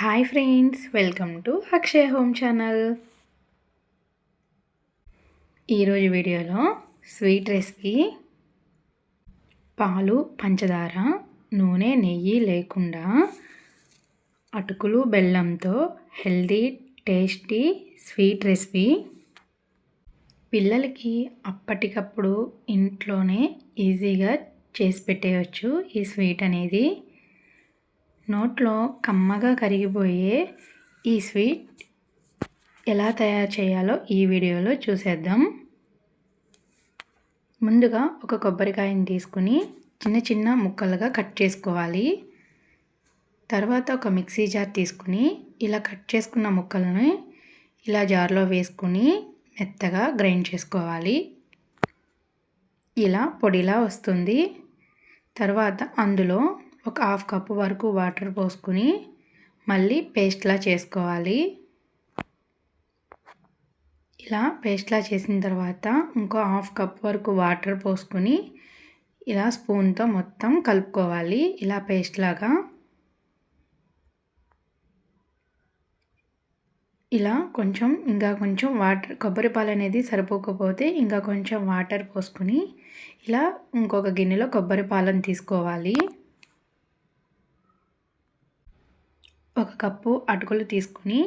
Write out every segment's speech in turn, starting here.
Hi friends welcome to Akshaya home channel. ఈరోజు వీడియోలో sweet recipe పాలు పంచదార నూనె నెయ్యి లేకుండా అటుకులు బెల్లంతో హెల్దీ టేస్టీ స్వీట్ రెసిపీ. పిల్లలకి అప్పటికప్పుడు ఇంట్లోనే ఈజీగా చేసి పెట్టేయచ్చు ఈ స్వీట్ అనేది. నోట్లో కమ్మగా కరిగిపోయే ఈ స్వీట్ ఎలా తయారు చేయాలో ఈ వీడియోలో చూసేద్దాం. ముందుగా ఒక కొబ్బరికాయని తీసుకుని చిన్న చిన్న ముక్కలుగా కట్ చేసుకోవాలి. తర్వాత ఒక మిక్సీ జార్ తీసుకుని ఇలా కట్ చేసుకున్న ముక్కలను ఇలా జార్లో వేసుకుని మెత్తగా గ్రైండ్ చేసుకోవాలి. ఇలా పొడిలా వస్తుంది. తర్వాత అందులో ఒక హాఫ్ కప్పు వరకు వాటర్ పోసుకుని మళ్ళీ పేస్ట్లా చేసుకోవాలి. ఇలా పేస్ట్లా చేసిన తర్వాత ఇంకో హాఫ్ కప్ వరకు వాటర్ పోసుకుని ఇలా స్పూన్తో మొత్తం కలుపుకోవాలి. ఇలా పేస్ట్ లాగా ఇలా కొంచెం ఇంకా కొంచెం వాటర్ కొబ్బరి పాలు అనేది సరిపోకపోతే ఇంకా కొంచెం వాటర్ పోసుకొని ఇలా ఇంకొక గిన్నెలో కొబ్బరి పాలను తీసుకోవాలి. ఒక కప్పు అటుకులు తీసుకుని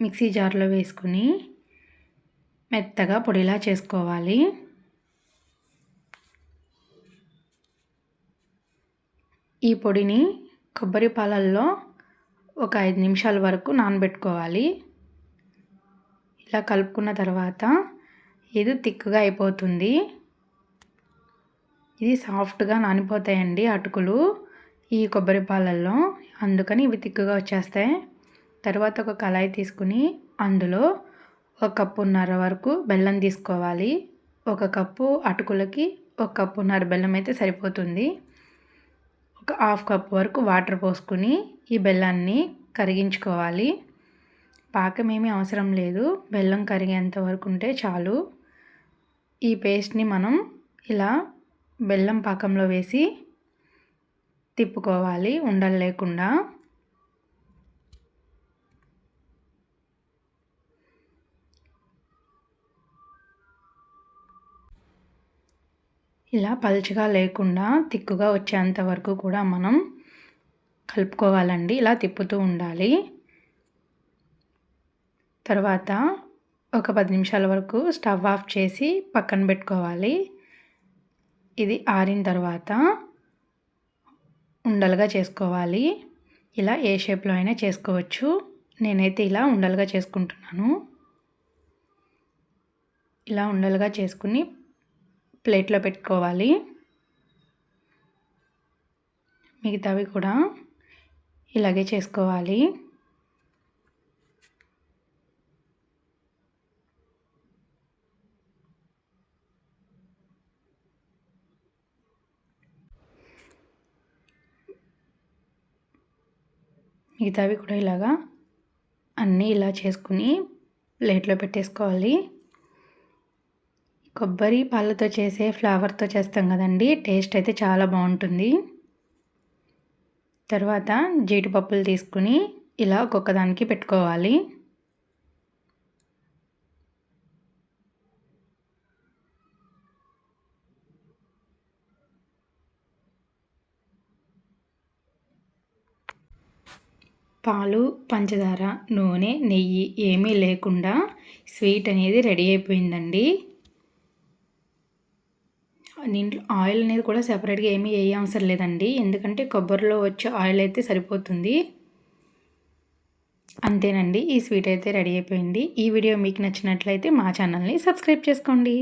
మిక్సీ జార్లో వేసుకుని మెత్తగా పొడిలా చేసుకోవాలి. ఈ పొడిని కొబ్బరి పాలల్లో ఒక ఐదు నిమిషాల వరకు నానబెట్టుకోవాలి. ఇలా కలుపుకున్న తర్వాత ఇది తిక్కుగా అయిపోతుంది. ఇది సాఫ్ట్గా నానిపోతాయండి అటుకులు. ఈ కొబ్బరి పాలల్లో అందుకని ఇవి తిక్కుగా వచ్చేస్తాయి. తర్వాత ఒక కళాయి తీసుకుని అందులో ఒక కప్పున్నర వరకు బెల్లం తీసుకోవాలి. ఒక కప్పు అటుకులకి ఒక కప్పున్నర బెల్లం అయితే సరిపోతుంది. ఒక హాఫ్ కప్ వరకు వాటర్ పోసుకుని ఈ బెల్లాన్ని కరిగించుకోవాలి. పాకం ఏమీ అవసరం లేదు. బెల్లం కరిగేంత వరకు ఉంటే చాలు. ఈ పేస్ట్ని మనం ఇలా బెల్లం పాకంలో వేసి తిప్పుకోవాలి ఉండలు లేకుండా ఇలా పలుచగా లేకుండా తిక్కుగా వచ్చేంత వరకు కూడా మనం కలుపుకోవాలండి. ఇలా తిప్పుతూ ఉండాలి. తర్వాత ఒక పది నిమిషాల వరకు స్టవ్ ఆఫ్ చేసి పక్కన పెట్టుకోవాలి. ఇది ఆరిన తర్వాత ఉండలుగా చేసుకోవాలి. ఇలా ఏ షేప్లో అయినా చేసుకోవచ్చు. నేనైతే ఇలా ఉండలుగా చేసుకుంటున్నాను. ఇలా ఉండలుగా చేసుకుని ప్లేట్లో పెట్టుకోవాలి. మిగతావి కూడా ఇలాగే చేసుకోవాలి. మిగతావి కూడా ఇలాగా అన్నీ ఇలా చేసుకుని ప్లేట్లో పెట్టేసుకోవాలి. కొబ్బరి పాలతో చేసే ఫ్లవర్తో చేస్తాం కదండి టేస్ట్ అయితే చాలా బాగుంటుంది. తర్వాత జీడిపప్పులు తీసుకుని ఇలా ఒక్కొక్క దానికి పెట్టుకోవాలి. పాలు పంచదార నూనె నెయ్యి ఏమీ లేకుండా స్వీట్ అనేది రెడీ అయిపోయిందండి. దీంట్లో ఆయిల్ అనేది కూడా సెపరేట్గా ఏమీ వేయ అవసరం లేదండి. ఎందుకంటే కొబ్బరిలో వచ్చే ఆయిల్ అయితే సరిపోతుంది. అంతేనండి. ఈ స్వీట్ అయితే రెడీ అయిపోయింది. ఈ వీడియో మీకు నచ్చినట్లయితే మా ఛానల్ని సబ్స్క్రైబ్ చేసుకోండి.